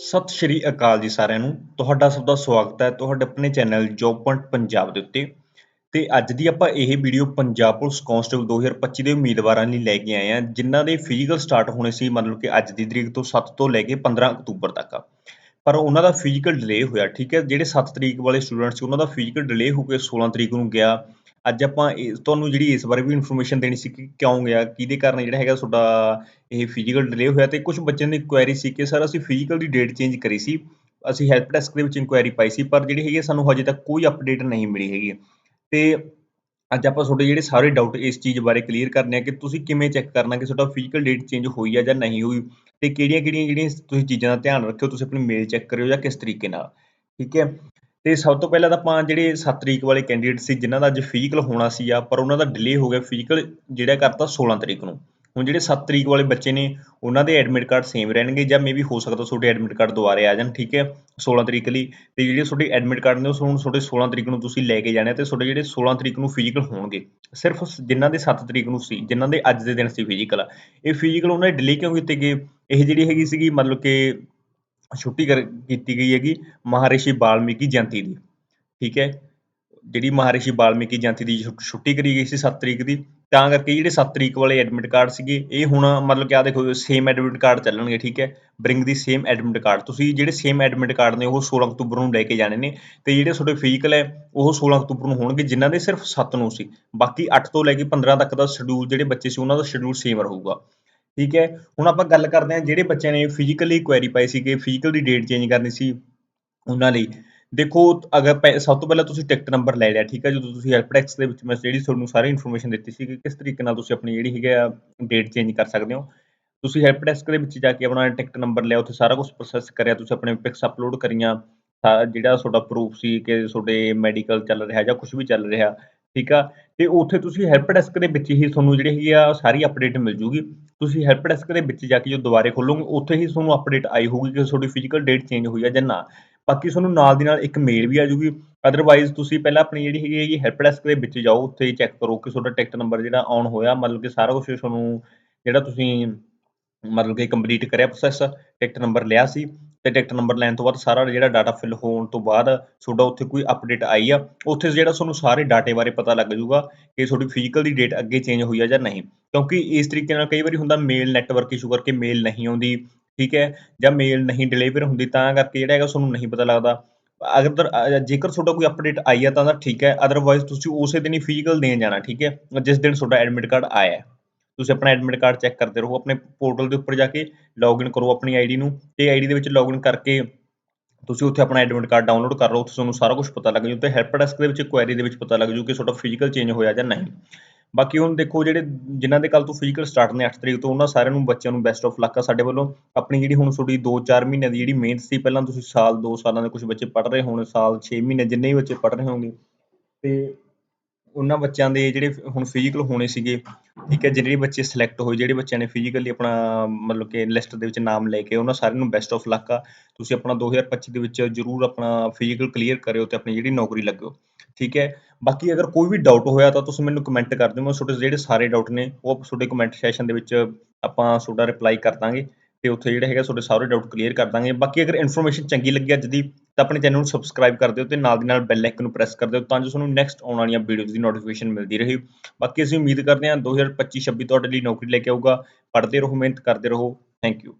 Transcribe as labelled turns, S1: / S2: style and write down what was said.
S1: ਸਤਿ ਸ਼੍ਰੀ ਅਕਾਲ ਜੀ ਸਾਰਿਆਂ ਨੂੰ। ਤੁਹਾਡਾ ਸਭ ਦਾ ਸਵਾਗਤ ਹੈ ਤੁਹਾਡੇ ਆਪਣੇ ਚੈਨਲ ਜੋਬ ਪੁਆਇੰਟ ਪੰਜਾਬ ਦੇ ਉੱਤੇ। ਤੇ ਅੱਜ ਦੀ ਆਪਾਂ ਇਹ ਵੀਡੀਓ ਪੰਜਾਬ ਪੁਲਿਸ ਕਾਂਸਟੇਬਲ 2025 ਦੇ ਉਮੀਦਵਾਰਾਂ ਲਈ ਲੈ ਕੇ ਆਏ ਹਾਂ, ਜਿਨ੍ਹਾਂ ਦੇ ਫਿਜ਼ੀਕਲ ਸਟਾਰਟ ਹੋਣੇ ਸੀ ਮਤਲਬ ਕਿ ਅੱਜ ਦੀ ਤਰੀਕ ਤੋਂ 7 ਤੋਂ ਲੈ ਕੇ 15 ਅਕਤੂਬਰ ਤੱਕ। ਪਰ ਉਹਨਾਂ ਦਾ ਫਿਜ਼ੀਕਲ ਡਿਲੇ ਹੋਇਆ, ਠੀਕ ਹੈ? ਜਿਹੜੇ 7 ਤਰੀਕ ਵਾਲੇ ਸਟੂਡੈਂਟ ਸੀ, ਉਹਨਾਂ ਦਾ ਫਿਜ਼ੀਕਲ ਡਿਲੇ ਹੋ ਕੇ 16 ਤਰੀਕ ਨੂੰ ਗਿਆ। ਅੱਜ ਆਪਾਂ ਇਹ ਤੁਹਾਨੂੰ ਜਿਹੜੀ ਇਸ ਬਾਰੇ ਵੀ ਇਨਫੋਰਮੇਸ਼ਨ ਦੇਣੀ ਸੀ ਕਿ ਕਿਉਂ ਗਿਆ, ਕਿਹਦੇ ਕਾਰਨ ਜਿਹੜਾ ਹੈਗਾ ਤੁਹਾਡਾ ਇਹ ਫਿਜ਼ੀਕਲ ਡਿਲੇ ਹੋਇਆ ਤੇ ਕੁਝ ਬੱਚਿਆਂ ਦੀ ਕੁਐਰੀ ਸੀ ਕਿ ਸਰ ਅਸੀਂ ਫਿਜ਼ੀਕਲ ਦੀ ਡੇਟ ਚੇਂਜ ਕਰੀ ਸੀ, ਅਸੀਂ ਹੈਲਪ ਡੈਸਕ ਦੇ ਵਿੱਚ ਇਨਕੁਆਇਰੀ ਪਾਈ ਸੀ, ਪਰ ਜਿਹੜੀ ਹੈਗੀ ਸਾਨੂੰ ਹਜੇ ਤੱਕ ਕੋਈ ਅਪਡੇਟ ਨਹੀਂ ਮਿਲੀ ਹੈਗੀ। ਤੇ ਅੱਜ ਆਪਾਂ ਤੁਹਾਡੇ ਜਿਹੜੇ ਸਾਰੇ ਡਾਊਟ ਇਸ ਚੀਜ਼ ਬਾਰੇ ਕਲੀਅਰ ਕਰਨੇ ਆ ਕਿ ਤੁਸੀਂ ਕਿਵੇਂ ਚੈੱਕ ਕਰਨਾ ਕਿ ਤੁਹਾਡਾ ਫਿਜ਼ੀਕਲ ਡੇਟ ਚੇਂਜ ਹੋਈ ਆ ਜਾਂ ਨਹੀਂ ਹੋਈ ਤੇ ਕਿਹੜੀਆਂ-ਕਿਹੜੀਆਂ ਜਿਹੜੀਆਂ ਤੁਸੀਂ ਚੀਜ਼ਾਂ ਦਾ ਧਿਆਨ ਰੱਖਿਓ, ਤੁਸੀਂ ਆਪਣੀ ਮੇਲ ਚੈੱਕ ਕਰਿਓ ਜਾਂ ਕਿਸ ਤਰੀਕੇ ਨਾਲ, ਠੀਕ ਹੈ? ਤੇ ਸਭ ਤੋਂ ਪਹਿਲਾਂ ਤਾਂ ਆਪਾਂ ਜਿਹੜੇ 7 ਤਰੀਕ ਵਾਲੇ ਕੈਂਡੀਡੇਟ ਸੀ, ਜਿਨ੍ਹਾਂ ਦਾ ਅੱਜ ਫਿਜ਼ੀਕਲ ਹੋਣਾ ਸੀ ਆ, ਪਰ ਉਹਨਾਂ ਦਾ ਡਿਲੇ ਹੋ ਗਿਆ ਫਿਜ਼ੀਕਲ ਜਿਹੜਾ ਕਰਤਾ 16 ਤਰੀਕ ਨੂੰ। ਹੁਣ ਜਿਹੜੇ 7 ਤਰੀਕ ਵਾਲੇ ਬੱਚੇ ਨੇ, ਉਹਨਾਂ ਦੇ ਐਡਮਿਟ ਕਾਰਡ ਸੇਮ ਰਹਿਣਗੇ ਜਾਂ ਮੇਬੀ ਹੋ ਸਕਦਾ ਤੁਹਾਡੇ ਐਡਮਿਟ ਕਾਰਡ ਦੁਬਾਰੇ ਆ ਜਾਣ, ਠੀਕ ਹੈ 16 ਤਰੀਕ ਲਈ। ਤੇ ਜਿਹੜੇ ਤੁਹਾਡੇ ਐਡਮਿਟ ਕਾਰਡ ਨੇ, ਉਹ ਹੁਣ ਤੁਹਾਡੇ 16 ਤਰੀਕ ਨੂੰ ਤੁਸੀਂ ਲੈ ਕੇ ਜਾਣੇ ਤੇ ਤੁਹਾਡੇ ਜਿਹੜੇ 16 ਤਰੀਕ ਨੂੰ ਫਿਜ਼ੀਕਲ ਹੋਣਗੇ। ਸਿਰਫ ਜਿਨ੍ਹਾਂ ਦੇ 7 ਤਰੀਕ ਨੂੰ ਸੀ, ਜਿਨ੍ਹਾਂ ਦੇ ਅੱਜ ਦੇ ਦਿਨ ਸੀ ਫਿਜ਼ੀਕਲ ਇਹ ਫਿਜ਼ੀਕਲ ਉਹਨਾਂ ਨੇ ਡਿਲੇ ਕਿਉਂ ਕੀਤੇ ਗਏ? ਇਹ ਜਿਹੜੀ ਹੈਗੀ ਸੀਗੀ, ਮਤਲਬ ਕਿ ਛੁੱਟੀ ਕਰ, ਕੀਤੀ ਗਈ ਹੈਗੀ ਮਹਾਰਿਸ਼ੀ ਵਾਲਮੀਕੀ ਜਯੰਤੀ ਦੀ। ਠੀਕ ਹੈ? ਜਿਹੜੀ ਮਹਾਰਿਸ਼ੀ ਵਾਲਮੀਕੀ ਜਯੰਤੀ ਦੀ ਛੁੱਟੀ ਕਰੀ ਗਈ ਸੀ 7 ਤਰੀਕ ਦੀ, ਤਾਂ ਕਰਕੇ ਜਿਹੜੇ 7 ਤਰੀਕ ਵਾਲੇ ਐਡਮਿਟ ਕਾਰਡ ਸੀਗੇ, ਇਹ ਹੁਣ ਮਤਲਬ ਕਿ ਆ ਦੇਖੋ ਸੇਮ ਐਡਮਿਟ ਕਾਰਡ ਚੱਲਣਗੇ, ਠੀਕ ਹੈ? Bring the same admit card ਤੁਸੀਂ ਜਿਹੜੇ ਸੇਮ ਐਡਮਿਟ ਕਾਰਡ ਨੇ, ਉਹ 16 ਅਕਤੂਬਰ ਨੂੰ ਲੈ ਕੇ ਜਾਣੇ ਨੇ, ਤੇ ਜਿਹੜੇ ਤੁਹਾਡੇ ਫਿਜ਼ੀਕਲ ਹੈ, ਉਹ 16 ਅਕਤੂਬਰ ਨੂੰ ਹੋਣਗੇ, ਜਿਨ੍ਹਾਂ ਦੇ ਸਿਰਫ 7 ਨੂੰ ਸੀ। ਬਾਕੀ 8 ਤੋਂ ਲੈ ਕੇ 15 ਤੱਕ ਦਾ ਸ਼ਡਿਊਲ ਜਿਹੜੇ ਬੱਚੇ ਸੀ, ਉਹਨਾਂ ਦਾ ਸ਼ਡਿਊਲ ਸੇਮ ਰਹੂਗਾ। ਠੀਕ ਹੈ? ਹੁਣ ਆਪਾਂ ਗੱਲ ਕਰਦੇ ਹਾਂ ਜਿਹੜੇ ਬੱਚਿਆਂ ਨੇ ਫਿਜ਼ੀਕਲੀ ਕੁਐਰੀ ਪਾਈ ਸੀ ਕਿ ਫਿਜ਼ੀਕਲ ਦੀ ਡੇਟ ਚੇਂਜ ਕਰਨੀ ਸੀ ਉਹਨਾਂ ਲਈ। ਦੇਖੋ, ਅਗਰ ਸਭ ਤੋਂ ਪਹਿਲਾਂ ਤੁਸੀਂ ਟਿਕਟ ਨੰਬਰ ਲੈ ਲਿਆ, ਠੀਕ ਹੈ? ਜਦੋਂ ਤੁਸੀਂ ਹੈਲਪ ਦੇ ਵਿੱਚ, ਮੈਂ ਜਿਹੜੀ ਤੁਹਾਨੂੰ ਸਾਰੀ ਇਨਫੋਰਮੇਸ਼ਨ ਦਿੱਤੀ ਸੀ ਕਿ ਕਿਸ ਤਰੀਕੇ ਨਾਲ ਤੁਸੀਂ ਆਪਣੀ ਜਿਹੜੀ ਹੈਗੀ ਆ ਡੇਟ ਚੇਂਜ ਕਰ ਸਕਦੇ ਹੋ? ਤੁਸੀਂ ਹੈਲਪਡੈਸਕ ਦੇ ਵਿੱਚ ਜਾ ਕੇ ਆਪਣਾ ਟਿਕਟ ਨੰਬਰ ਲਿਆ, ਉੱਥੇ ਸਾਰਾ ਕੁਝ ਪ੍ਰੋਸੈਸ ਕਰਿਆ, ਤੁਸੀਂ ਆਪਣੇ ਪਿਕਸ ਅਪਲੋਡ ਕਰੀਆਂ ਜਿਹੜਾ ਤੁਹਾਡਾ ਪ੍ਰੂਫ ਸੀ ਕਿ ਤੁਹਾਡੇ ਮੈਡੀਕਲ ਚੱਲ ਰਿਹਾ ਜਾਂ ਕੁਝ ਵੀ ਚੱਲ ਰਿਹਾ, ਠੀਕ ਆ? ਤੇ ਉੱਥੇ ਤੁਸੀਂ ਹੈਲਪ ਡੈਸਕ ਦੇ ਵਿੱਚ ਹੀ ਤੁਹਾਨੂੰ ਜਿਹੜੀ ਹੈਗੀ ਆ ਸਾਰੀ ਅਪਡੇਟ ਮਿਲ ਜੂਗੀ। ਤੁਸੀਂ ਹੈਲਪ ਡੈਸਕ ਦੇ ਵਿੱਚ ਜਾ ਕੇ ਜੋ ਦੁਬਾਰੇ ਖੋਲੋਗੇ, ਉੱਥੇ ਹੀ ਤੁਹਾਨੂੰ ਅਪਡੇਟ ਆਈ ਹੋਊਗੀ ਕਿ ਤੁਹਾਡੀ ਫਿਜ਼ੀਕਲ ਡੇਟ ਚੇਂਜ ਹੋਈ ਆ ਜਾਂ ਨਾ। ਬਾਕੀ ਤੁਹਾਨੂੰ ਨਾਲ ਦੀ ਨਾਲ ਇੱਕ ਮੇਲ ਵੀ ਆ ਜੂਗੀ। ਅਦਰਵਾਈਜ਼ ਤੁਸੀਂ ਪਹਿਲਾਂ ਆਪਣੀ ਜਿਹੜੀ ਹੈਗੀ ਹੈਗੀ ਹੈਲਪ ਡੈਸਕ ਦੇ ਵਿੱਚ ਜਾਓ, ਉੱਥੇ ਚੈੱਕ ਕਰੋ ਕਿ ਤੁਹਾਡਾ ਟਿਕਟ ਨੰਬਰ ਜਿਹੜਾ ਆਨ ਹੋਇਆ, ਮਤਲਬ ਕਿ ਸਾਰਾ ਕੁਝ ਤੁਹਾਨੂੰ ਜਿਹੜਾ ਤੁਸੀਂ ਮਤਲਬ ਕਿ ਕੰਪਲੀਟ ਕਰਿਆ ਪ੍ਰੋਸੈਸ ਟਿਕਟ ਨੰਬਰ ਲਿਆ ਸੀ। ਤੇ ਟਿਕਟ ਨੰਬਰ ਲੈਣ ਤੋਂ ਬਾਅਦ ਸਾਰਾ ਜਿਹੜਾ ਡਾਟਾ ਫਿਲ ਹੋਣ ਤੋਂ ਬਾਅਦ ਤੁਹਾਡਾ ਉੱਥੇ ਕੋਈ ਅਪਡੇਟ ਆਈ ਆ, ਉੱਥੇ ਜਿਹੜਾ ਤੁਹਾਨੂੰ ਸਾਰੇ ਡਾਟੇ ਬਾਰੇ ਪਤਾ ਲੱਗ ਜਾਊਗਾ ਕਿ ਤੁਹਾਡੀ ਫਿਜ਼ੀਕਲ ਦੀ ਡੇਟ ਅੱਗੇ ਚੇਂਜ ਹੋਈ ਆ ਜਾਂ ਨਹੀਂ। ਕਿਉਂਕਿ ਇਸ ਤਰੀਕੇ ਨਾਲ ਕਈ ਵਾਰੀ ਹੁੰਦਾ ਮੇਲ ਨੈਟਵਰਕ ਇਸ਼ੂ ਕਰਕੇ ਮੇਲ ਨਹੀਂ ਆਉਂਦੀ, ਠੀਕ ਹੈ? ਜਾਂ ਮੇਲ ਨਹੀਂ ਡਿਲੀਵਰ ਹੁੰਦੀ, ਤਾਂ ਕਰਕੇ ਜਿਹੜਾ ਹੈਗਾ ਤੁਹਾਨੂੰ ਨਹੀਂ ਪਤਾ ਲੱਗਦਾ। ਅਗਰ ਜੇਕਰ ਤੁਹਾਡਾ ਕੋਈ ਅਪਡੇਟ ਆਈ ਆ ਤਾਂ ਠੀਕ ਹੈ ਅਦਰਵਾਈਜ਼ ਤੁਸੀਂ ਉਸੇ ਦਿਨ ਹੀ ਫਿਜ਼ੀਕਲ ਦੇਣ ਜਾਣਾ, ਠੀਕ ਹੈ? ਜਿਸ ਦਿਨ ਤੁਹਾਡਾ ਐਡਮਿਟ ਕਾਰਡ ਆਇਆ ਤੁਸੀਂ ਆਪਣਾ ਐਡਮਿਟ ਕਾਰਡ ਚੈੱਕ ਕਰਦੇ ਰਹੋ, ਆਪਣੇ ਪੋਰਟਲ ਦੇ ਉੱਪਰ ਜਾ ਕੇ ਲੌਗਇਨ ਕਰੋ ਆਪਣੀ ਆਈਡੀ ਨੂੰ, ਤੇ ਆਈਡੀ ਦੇ ਵਿੱਚ ਲੌਗਇਨ ਕਰਕੇ ਤੁਸੀਂ ਉੱਥੇ ਆਪਣਾ ਐਡਮਿਟ ਕਾਰਡ ਡਾਊਨਲੋਡ ਕਰ ਲਓ, ਉੱਥੇ ਤੁਹਾਨੂੰ ਸਾਰਾ ਕੁਝ ਪਤਾ ਲੱਗ ਜੂ ਤੇ ਹੈਲਪ ਡੈਸਕ ਦੇ ਵਿੱਚ ਕੁਐਰੀ ਦੇ ਵਿੱਚ ਪਤਾ ਲੱਗ ਜੂ ਕਿ ਤੁਹਾਡਾ ਫਿਜ਼ੀਕਲ ਚੇਂਜ ਹੋਇਆ ਜਾਂ ਨਹੀਂ। ਬਾਕੀ ਹੁਣ ਦੇਖੋ ਜਿਹੜੇ, ਜਿਨ੍ਹਾਂ ਦੇ ਕੱਲ ਤੋਂ ਫਿਜ਼ੀਕਲ ਸਟਾਰਟ ਨੇ 8 ਤਰੀਕ ਤੋਂ, ਉਹਨਾਂ ਸਾਰਿਆਂ ਨੂੰ ਬੱਚਿਆਂ ਨੂੰ ਬੈਸਟ ਆਫ ਲੱਕ ਆ ਸਾਡੇ ਵੱਲੋਂ। ਆਪਣੀ ਜਿਹੜੀ ਹੁਣ ਤੁਹਾਡੀ 2-4 ਮਹੀਨਿਆਂ ਦੀ ਜਿਹੜੀ ਮਿਹਨਤ ਸੀ, ਪਹਿਲਾਂ ਤੁਸੀਂ ਸਾਲ 2 ਸਾਲਾਂ ਦੇ ਕੁਝ ਬੱਚੇ ਪੜ੍ਹ ਰਹੇ ਹੋਣ, ਸਾਲ 6 ਮਹੀਨੇ ਜਿੰਨੇ ਵੀ ਬੱਚੇ ਪੜ੍ਹ ਰਹੇ ਹੋਣਗੇ। ਤੇ ਉਹਨਾਂ ਬੱਚਿਆਂ ਦੇ ਜਿਹੜੇ ਹੁਣ ਫਿਜ਼ੀਕਲ ਹੋਣੇ ਸੀਗੇ, ਠੀਕ ਹੈ, ਜਿਹੜੇ ਬੱਚੇ ਸਿਲੈਕਟ ਹੋਏ, ਜਿਹੜੇ ਬੱਚਿਆਂ ਨੇ ਫਿਜ਼ੀਕਲੀ ਆਪਣਾ ਮਤਲਬ ਕਿ ਲਿਸਟ ਦੇ ਵਿੱਚ ਨਾਮ ਲੈ ਕੇ ਉਹਨਾਂ ਸਾਰਿਆਂ ਨੂੰ ਬੈਸਟ ਆਫ ਲੱਕ ਆ। ਤੁਸੀਂ ਆਪਣਾ 2025 ਦੇ ਵਿੱਚ ਜ਼ਰੂਰ ਆਪਣਾ ਫਿਜ਼ੀਕਲ ਕਲੀਅਰ ਕਰਿਓ ਤੇ ਆਪਣੀ ਜਿਹੜੀ ਨੌਕਰੀ ਲੱਗਿਓ, ਠੀਕ ਹੈ। ਬਾਕੀ ਅਗਰ ਕੋਈ ਵੀ ਡਾਊਟ ਹੋਇਆ ਤਾਂ ਤੁਸੀਂ ਮੈਨੂੰ ਕਮੈਂਟ ਕਰ ਦਿਓ, ਮੈਂ ਤੁਹਾਡੇ ਜਿਹੜੇ ਸਾਰੇ ਡਾਊਟ ਨੇ, ਉਹ ਤੁਹਾਡੇ ਕਮੈਂਟ ਸੈਸ਼ਨ ਦੇ ਵਿੱਚ ਆਪਾਂ ਤੁਹਾਡਾ ਰਿਪਲਾਈ ਕਰ ਦਾਂਗੇ ਤੇ ਉੱਥੇ ਜਿਹੜਾ ਹੈਗਾ ਤੁਹਾਡੇ ਸਾਰੇ ਡਾਊਟ ਕਲੀਅਰ ਕਰ ਦਾਂਗੇ। ਬਾਕੀ ਅਗਰ ਇਨਫੋਰਮੇਸ਼ਨ ਚੰਗੀ ਲੱਗੀ ਅੱਜ ਦੀ ਤਾਂ ਆਪਣੇ ਚੈਨਲ ਨੂੰ ਸਬਸਕ੍ਰਾਈਬ ਕਰ ਦਿਓ ਤੇ ਨਾਲ ਦੀ ਨਾਲ ਬੈਲ ਆਈਕਨ ਨੂੰ ਪ੍ਰੈਸ ਕਰ ਦਿਓ ਤਾਂ ਜੋ ਤੁਹਾਨੂੰ ਨੈਕਸਟ ਆਉਣ ਵਾਲੀਆਂ ਵੀਡੀਓਜ਼ ਦੀ ਨੋਟੀਫਿਕੇਸ਼ਨ ਮਿਲਦੀ ਰਹੇ। ਬਾਕੀ ਅਸੀਂ ਉਮੀਦ ਕਰਦੇ ਹਾਂ 2025 26 ਤੁਹਾਡੇ ਲਈ ਨੌਕਰੀ ਲੈ ਕੇ ਆਊਗਾ। ਪੜ੍ਹਦੇ ਰਹੋ, ਮਿਹਨਤ ਕਰਦੇ ਰਹੋ। Thank you